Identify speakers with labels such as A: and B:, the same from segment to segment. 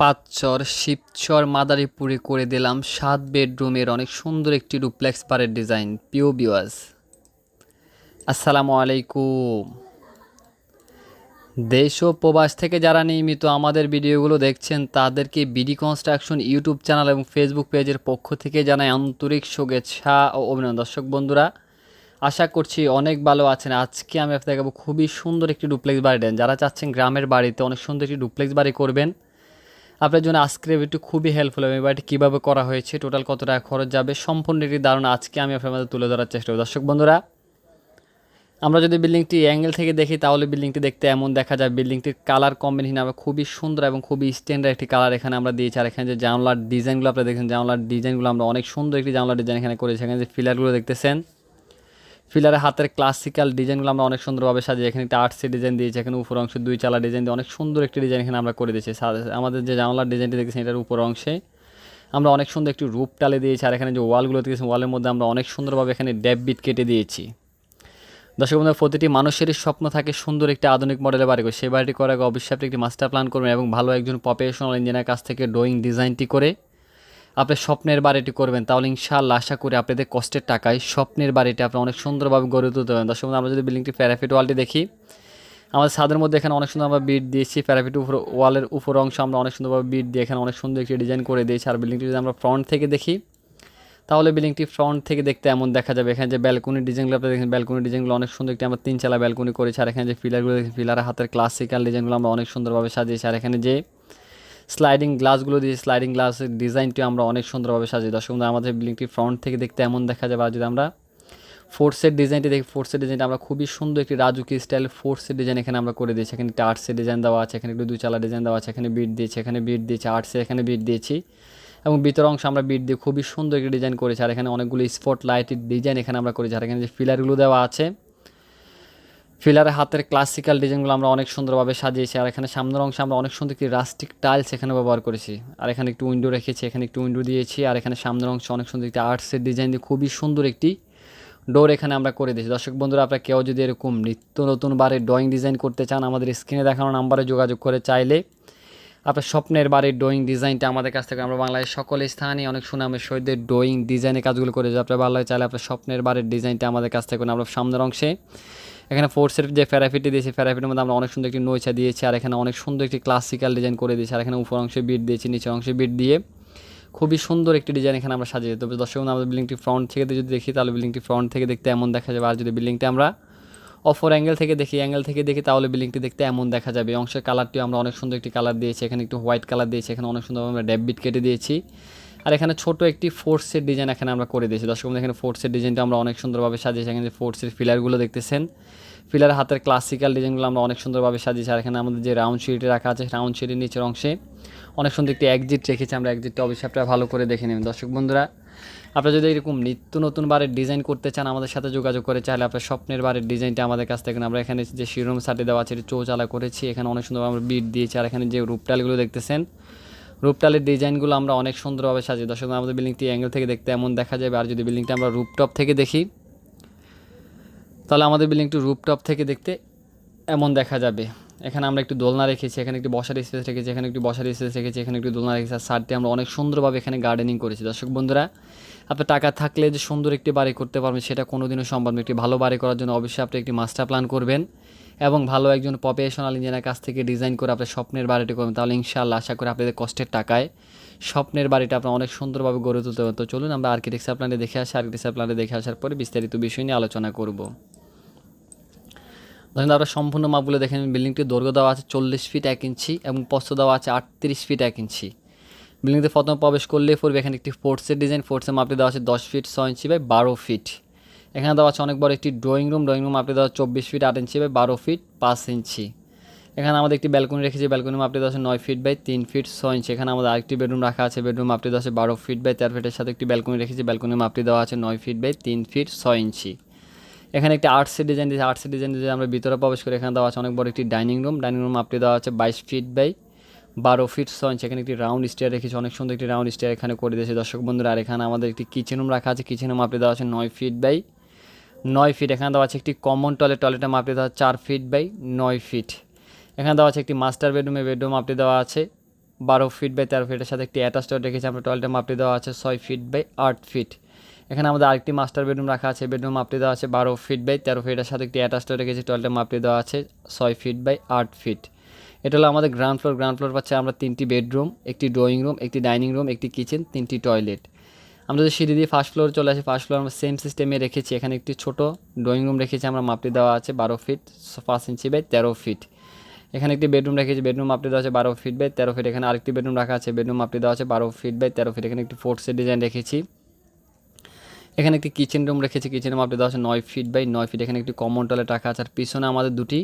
A: পাঁচচর, শিবচর, মাদারীপুরে করে দিলাম সাত বেডরুমের অনেক সুন্দর একটি ডুপ্লেক্স পারের ডিজাইন পিও বিওয়াস আসসালামু আলাইকুম। দেশ ও প্রবাস থেকে যারা নিয়মিত আমাদের ভিডিওগুলো দেখছেন, তাদেরকে বিডি কনস্ট্রাকশন ইউটিউব চ্যানেল এবং ফেসবুক পেজের পক্ষ থেকে জানাই আন্তরিক শুভেচ্ছা ও অভিনন্দন। দর্শক বন্ধুরা, আশা করছি অনেক ভালো আছেন। আজকে আমি আপনাদের দেখাবো খুবই সুন্দর একটি ডুপ্লেক্স বাড়ি দেন। যারা চাচ্ছেন গ্রামের বাড়িতে অনেক সুন্দর একটি ডুপ্লেক্স বাড়ি করবেন আপনার জন্য আজকের ভিডিওটি খুবই হেল্পফুল হবে বাড়িটি কীভাবে করা হয়েছে টোটাল কত টাকা খরচ যাবে, সম্পূর্ণ একটি ধারণা আজকে আমি আপনার মধ্যে তুলে ধরার চেষ্টা করব। দর্শক বন্ধুরা, আমরা যদি বিল্ডিংটি অ্যাঙ্গেল থেকে দেখি, তাহলে বিল্ডিংটি দেখতে এমন দেখা যায় বিল্ডিংটির কালার কম্বিনেশন আমরা খুবই সুন্দর এবং খুবই স্ট্যান্ডার্ড একটি কালার এখানে আমরা দিয়েছি। আর এখানে যে জানলার ডিজাইনগুলো আপনারা দেখেন জানলার ডিজাইনগুলো আমরা অনেক সুন্দর একটি জানলার ডিজাইন এখানে করেছি। এখানে যে ফিলারগুলো দেখতেছেন ফিলারের হাতের ক্লাসিক্যাল ডিজাইনগুলো আমরা অনেক সুন্দরভাবে সাজিয়ে, এখানে একটা আর্টসের ডিজাইন দিয়েছি, এখানে উপর অংশে দুই চালা ডিজাইন দিয়ে অনেক সুন্দর একটি ডিজাইন এখানে আমরা করে দিয়েছি। আমাদের যে জানলার ডিজাইনটি দেখেছি এটার উপর অংশে আমরা অনেক সুন্দর একটি রূপ টালে দিয়েছি, আর এখানে যে ওয়ালগুলো দেখেছি ওয়ালের মধ্যে আমরা অনেক সুন্দরভাবে এখানে ড্যাব কেটে দিয়েছি। দর্শক বন্ধুরা, প্রতিটি মানুষেরই স্বপ্ন থাকে সুন্দর একটি আধুনিক মডেলের বাড়ি করে সেই বাড়িটি করার আগে অবশ্যই আপনি একটি মাস্টার প্ল্যান করবেন এবং ভালো একজন প্রফেশনাল ইঞ্জিনিয়ার কাছ থেকে ড্রয়িং ডিজাইনটি করে আপনি স্বপ্নের বাড়িটি করবেন, তাহলে ইনশাআল্লাহ আশা করি আপনাদের কষ্টের টাকায় স্বপ্নের বাড়িটি আপনি অনেক সুন্দরভাবে গড়ে তুলতে পারবেন। দর্শক, আমরা যদি বিল্ডিংটি প্যারাফিট ওয়ালটি দেখি, আমাদের ছাদের মধ্যে এখানে অনেক সুন্দর আমরা বিট দিয়েছি। প্যারাফিট উপর ওয়ালের উপর অংশ আমরা অনেক সুন্দরভাবে বিট দিয়ে এখানে অনেক সুন্দর একটি ডিজাইন করে দিয়েছি। আর বিল্ডিংটি যদি আমরা ফ্রন্ট থেকে দেখি, তাহলে বিল্ডিংটি ফ্রন্ট থেকে দেখতে এমন দেখা যাবে। এখানে যে ব্যালকনি ডিজাইনগুলো আপনি দেখেন ব্যালকনি ডিজাইনগুলো অনেক সুন্দর একটি আমরা তিন চালা ব্যালকনি করেছি। আর এখানে যে ফিলারগুলো দেখেন ফিলারের হাতের ক্লাসিক্যাল ডিজাইনগুলো আমরা অনেক সুন্দরভাবে সাজিয়েছি। আর এখানে যে স্লাইডিং গ্লাসগুলো দিয়ে স্লাইডিং গ্লাসের ডিজাইনটি আমরা অনেক সুন্দরভাবে সাজিয়ে দর্শক বন্ধু, আমাদের বিল্ডিংটি ফ্রন্ট থেকে দেখতে এমন দেখা যাবে আর যদি আমরা ফোর্সের ডিজাইনটি দেখি ফোর্সের ডিজাইনটা আমরা খুবই সুন্দর একটি রাজুকি স্টাইল ফোর্সের ডিজাইন এখানে আমরা করে দিয়েছি। এখানে একটা আর্টসের ডিজাইন দেওয়া আছে এখানে একটু দুই চালা ডিজাইন দেওয়া আছে এখানে বিট দিয়েছি এখানে বিট দিয়েছি আর্টসে এখানে বিট দিয়েছি। এবং ভিতর অংশ আমরা বিট দিয়ে খুবই সুন্দর একটি ডিজাইন করেছি। আর এখানে অনেকগুলো স্পট লাইটের ডিজাইন এখানে আমরা করেছি। আর এখানে যে ফিলারগুলো দেওয়া আছে ফিলারের হাতের ক্লাসিক্যাল ডিজাইনগুলো আমরা অনেক সুন্দরভাবে সাজিয়েছি। আর এখানে সামনের অংশে আমরা অনেক সুন্দর একটি রাস্টিক টাইলস এখানে ব্যবহার করেছি। আর এখানে একটু উইন্ডো রেখেছি, এখানে একটু উইন্ডো দিয়েছি। আর এখানে সামনের অংশে অনেক সুন্দর একটি আর্টসের ডিজাইন দিয়ে খুবই সুন্দর একটি ডোর এখানে আমরা করে দিয়েছি। দর্শক বন্ধুরা, আপনারা কেউ যদি এরকম নিত্য নতুন বারে ড্রয়িং ডিজাইন করতে চান, আমাদের স্ক্রিনে দেখানো নাম্বারে যোগাযোগ করে চাইলে আপনার স্বপ্নের বাড়ির ড্রয়িং ডিজাইনটা আমাদের কাছ থেকে আমরা বাংলাদেশ সকল স্থানে অনেক সুনামের সহিতের ড্রয়িং ডিজাইনের কাজগুলো করে যে আপনার ভালো চাইলে আপনার স্বপ্নের বাড়ির ডিজাইনটা আমাদের কাছ থেকে। আমরা সামনের অংশে এখানে ফোর্সের যে ফেরাফিটি দিয়েছে ফেরাফিটির মধ্যে আমরা অনেক সুন্দর একটি নৈচা দিয়েছি, আর এখানে অনেক সুন্দর একটি ক্লাসিক্যাল ডিজাইন করে দিয়েছি, আর এখানে উপর অংশে বিট দিয়েছি, নিচের অংশে বিট দিয়ে। খুবই সুন্দর একটি ডিজাইন এখানে আমরা সাজিয়ে তবে দর্শক আমাদের বিল্ডিংটি ফ্রন্ট থেকে যদি দেখি, তাহলে বিল্ডিংটি ফ্রন্ট থেকে দেখতে এমন দেখা যাবে। আর যদি বিল্ডিংটি আমরা অফর অ্যাঙ্গেল থেকে দেখি অ্যাঙ্গেল থেকে দেখি, তাহলে বিল্ডিংটি দেখতে এমন দেখা যাবে। অংশের কালারটিও আমরা অনেক সুন্দর একটি কালার দিয়েছি, এখানে একটু হোয়াইট কালার দিয়েছি, এখানে অনেক সুন্দর আমরা ড্যাববিট কেটে দিয়েছি। আর এখানে ছোট একটি ফোর্সের ডিজাইন এখানে আমরা করে দিয়েছি। দর্শক বন্ধু, এখানে ফোর্সের ডিজাইনটা আমরা অনেক সুন্দরভাবে সাজিয়েছি। এখানে ফোর্সের ফিলারগুলো দেখতেছেন ফিলারের হাতের ক্লাসিক্যাল ডিজাইনগুলো আমরা অনেক সুন্দরভাবে সাজিয়েছি। আর এখানে আমাদের যে রাউন্ড শিটে রাখা আছে রাউন্ড শিটের নিচের অংশে অনেক সুন্দর একটি এক্সিট রেখেছি। আমরা এক্সিটটা অবশ্যই আপনারা ভালো করে দেখে নেবেন। দর্শক বন্ধুরা আপনারা যদি এরকম নিত্য নতুন বারের ডিজাইন করতে চান আমাদের সাথে যোগাযোগ করে চাইলে আপনার স্বপ্নের বারের ডিজাইনটা আমাদের কাছ থেকে আমরা এখানে যে শিরোম সাটে দেওয়া আছে চৌচালা করেছি। এখানে অনেক সুন্দর আমরা বিট দিয়েছি। আর এখানে যে রূপটালগুলো দেখতেছেন রূপটালের ডিজাইনগুলো আমরা অনেক সুন্দরভাবে সাজিয়ে দর্শক, আমাদের বিল্ডিংটি অ্যাঙ্গেল থেকে দেখতে এমন দেখা যাবে আর যদি বিল্ডিংটা আমরা রূপটপ থেকে দেখি, তাহলে আমাদের বিল্ডিংটি রূপটপ থেকে দেখতে এমন দেখা যাবে এখানে আমরা একটু দোলনা রেখেছি, এখানে একটি বসার স্পেস রেখেছি, এখানে একটি বসার স্পেস রেখেছি, এখানে একটি দোলনা রেখেছি, আর সারটি আমরা অনেক সুন্দরভাবে এখানে গার্ডেনিং করেছি। দর্শক, বন্ধুরা আপনার টাকা থাকলে যে সুন্দর একটি বাড়ি করতে পারবেন, সেটা কোনোদিনও সম্ভব নয়। একটি ভালো বাড়ি করার জন্য অবশ্যই আপনি একটি মাস্টার প্ল্যান করবেন এবং ভালো একজন প্রফেশনাল ইঞ্জিনিয়ার কাছ থেকে ডিজাইন করে আপনার স্বপ্নের বাড়িটি করবেন। তাহলে ইনশাআল্লাহ আশা করি আপনাদের কষ্টের টাকায় স্বপ্নের বাড়িটা আপনার অনেক সুন্দরভাবে গড়ে তুলতে হবে তো চলুন আমরা আর্কিটেকচার প্ল্যানে দেখে আসি। আর্কিটেকচার প্ল্যানে দেখে আসার পরে বিস্তারিত বিষয় নিয়ে আলোচনা করব। ধরেন আমরা সম্পূর্ণ মাপগুলো দেখেন বিল্ডিংটির দৈর্ঘ্য দেওয়া আছে চল্লিশ ফিট এক ইঞ্চি এবং পস্ত দেওয়া আছে আটত্রিশ ফিট এক ইঞ্চি। বিল্ডিংতে প্রথম প্রবেশ করলেই পড়বে এখানে একটি ফোর্সের ডিজাইন ফোর্সের মাপটি দেওয়া আছে দশ ফিট ছয় ইঞ্চি বাই বারো ফিট এখানে দেওয়া আছে অনেক বড় একটি ড্রয়িং রুম ড্রয়িং রুম মাপটি দেওয়া চব্বিশ ফিট আট ইঞ্চি বাই বারো ফিট পাঁচ ইঞ্চি এখানে আমাদের একটি ব্যালকনি রেখেছি ব্যালকনি মাপটি দেওয়া আছে নয় ফিট বাই তিন ফিট ছয় ইঞ্চি এখানে আমাদের আরেকটি বেডরুম রাখা আছে বেডরুম মাপটি দেওয়া আছে বারো ফিট বাই তেরো ফিটের সাথে একটি ব্যালকনি রেখেছি ব্যালকনির মাপটি দেওয়া আছে নয় ফিট বাই তিন ফিট ছয় ইঞ্চি এখানে একটি আর্টসের ডিজাইন দিয়েছে আর্টসের ডিজাইন দিয়ে আমরা ভিতরে প্রবেশ করি এখানে দেওয়া আছে অনেক বড় একটি ডাইনিং রুম ডাইনিং রুম আপনি দেওয়া আছে বাইশ ফিট বাই বারো ফিট ছয় ইঞ্চি এখানে একটি রাউন্ড স্টেয়ার রেখেছি, অনেক সুন্দর একটি রাউন্ড স্টেয়ার এখানে করে দিয়েছে। দর্শক বন্ধুরা, আর এখানে আমাদের একটি কিচেন রুম রাখা আছে। কিচেন রুম আপনি দেওয়া আছে নয় ফিট বাই নয় ফিট এখানে দেওয়া আছে একটি কমন টয়লেট টয়লেটের মাপটি দেওয়া চার ফিট বাই নয় ফিট এখানে দেওয়া আছে একটি মাস্টার বেডরুমে বেডরুম আপনি দেওয়া আছে বারো ফিট বাই তেরো ফিটের সাথে একটি অ্যাটাচ টয়লেট রেখেছি। আমরা টয়লেটের মাপটি দেওয়া আছে ছয় ফিট বাই আট ফিট এখানে আমাদের আরেকটি মাস্টার বেডরুম রাখা আছে। বেডরুম মাপটি দেওয়া আছে বারো ফিট বাই তেরো ফিটের সাথে একটি অ্যাটাচ টয়লেট রেখেছি। টয়লেটের মাপটি দেওয়া আছে ছয় ফিট বাই আট ফিট এটা হলো আমাদের গ্রাউন্ড ফ্লোর গ্রাউন্ড ফ্লোর পাচ্ছে আমরা তিনটি বেডরুম একটি ড্রয়িং রুম একটি ডাইনিং রুম একটি কিচেন তিনটি টয়লেট আমরা যদি সিঁড়ি দিয়ে ফার্স্ট ফ্লোর চলে আসি ফার্স্ট ফ্লোর আমরা সেম সিস্টেমে রেখেছি। এখানে একটি ছোট ড্রয়িং রুম রেখেছি, আমরা মাপটি দেওয়া আছে বারো ফিট পাঁচ ইঞ্চি বাই তেরো ফিট এখানে একটি বেডরুম রেখেছি বেডরুম মাপটি দেওয়া আছে বারো ফিট বাই তেরো ফিট এখানে আরেকটি বেডরুম রাখা আছে বেডরুম মাপটি দেওয়া আছে বারো ফিট বাই তেরো ফিট এখানে একটি ফোর্সের ডিজাইন রেখেছি। এখানে একটি কিচেন রুম রেখেছি কিচেনের মাপটি দেওয়া আছে নয় ফিট বাই নয় ফিট এখানে একটি কমন টয়লেট রাখা আছে, আর পিছনে আমাদের দুটি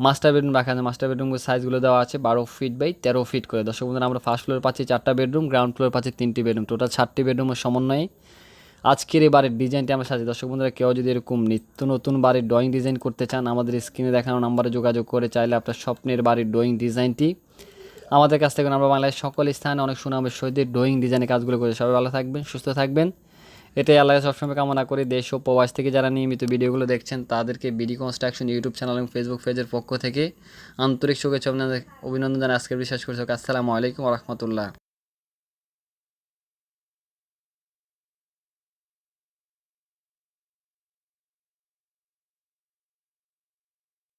A: মাস্টার বেডরুম রাখা আছে। মাস্টার বেডরুমের সাইজগুলো দেওয়া আছে বারো ফিট বাই তেরো ফিট করে। দর্শক বন্ধুরা, আমরা ফার্স্ট ফ্লোর পাচ্ছি চারটা বেডরুম গ্রাউন্ড ফ্লোর পাচ্ছি তিনটি বেডরুম টোটাল সাতটি বেডরুমের সমন্বয়ে আজকের এই বাড়ির ডিজাইনটি আমরা সাজি দর্শক বন্ধুরা, কেউ যদি এরকম নিত্য নতুন বাড়ির ড্রয়িং ডিজাইন করতে চান, আমাদের স্ক্রিনে দেখানো নাম্বারে যোগাযোগ করে চাইলে আপনার স্বপ্নের বাড়ির ড্রয়িং ডিজাইনটি আমাদের কাছ থেকে। আমরা বাংলাদেশের সকল স্থানে অনেক সুনামের সহিত ড্রয়িং ডিজাইনের কাজগুলো করে সবাই ভালো থাকবেন, সুস্থ থাকবেন। এটাই আল্লাহ সবসময় কামনা করি। দেশ ও প্রবাস থেকে যারা নিয়মিত ভিডিওগুলো দেখছেন, তাদেরকে বিডি কনস্ট্রাকশন ইউটিউব চ্যানেল এবং ফেসবুক পেজের পক্ষ থেকে আন্তরিক শুভেচ্ছা, অভিনন্দন- জানাই আজকের বিশ্বাস করছি আসসালামু আলাইকুম রহমতুল্লাহ।